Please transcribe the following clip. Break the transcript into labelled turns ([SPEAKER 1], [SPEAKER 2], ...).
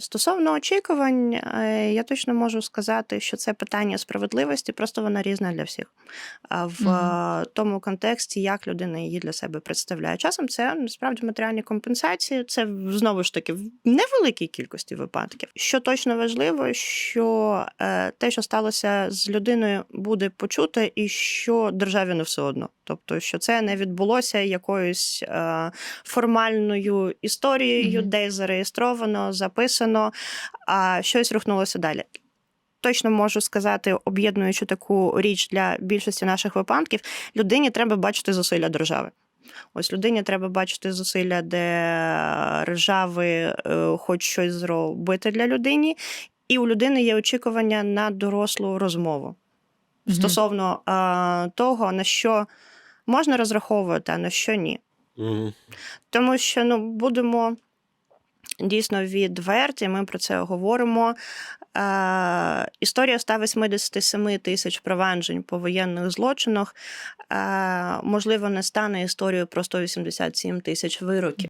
[SPEAKER 1] Стосовно очікувань, е, я точно можу сказати, що це питання справедливості, просто вона різна для всіх. В е, тому контексті, як людина її для себе представляє. Часом це насправді матеріальні компенсації. Це знову ж таки в невеликій кількості випадків. Що точно важливо, що е, те, що сталося з людиною, буде почуте, і що державі не все одно. Тобто, що це не відбулося якоюсь формальною історією,
[SPEAKER 2] Мгм.
[SPEAKER 1] десь зареєстровано, записано, а щось рухнулося далі. Точно можу сказати, об'єднуючи таку річ для більшості наших випадків, людині треба бачити зусилля держави. Ось людині треба бачити зусилля, де держави е, хоч щось зробити для людини, і у людини є очікування на дорослу розмову
[SPEAKER 2] Мгм.
[SPEAKER 1] стосовно е, того, на що можна розраховувати, а на що ні.
[SPEAKER 3] Мгм.
[SPEAKER 1] Тому що ну, будемо дійсно відверті, ми про це говоримо. Е, історія 187 тисяч проваджень по воєнних злочинах, е, можливо, не стане історією про 187 тисяч вироків.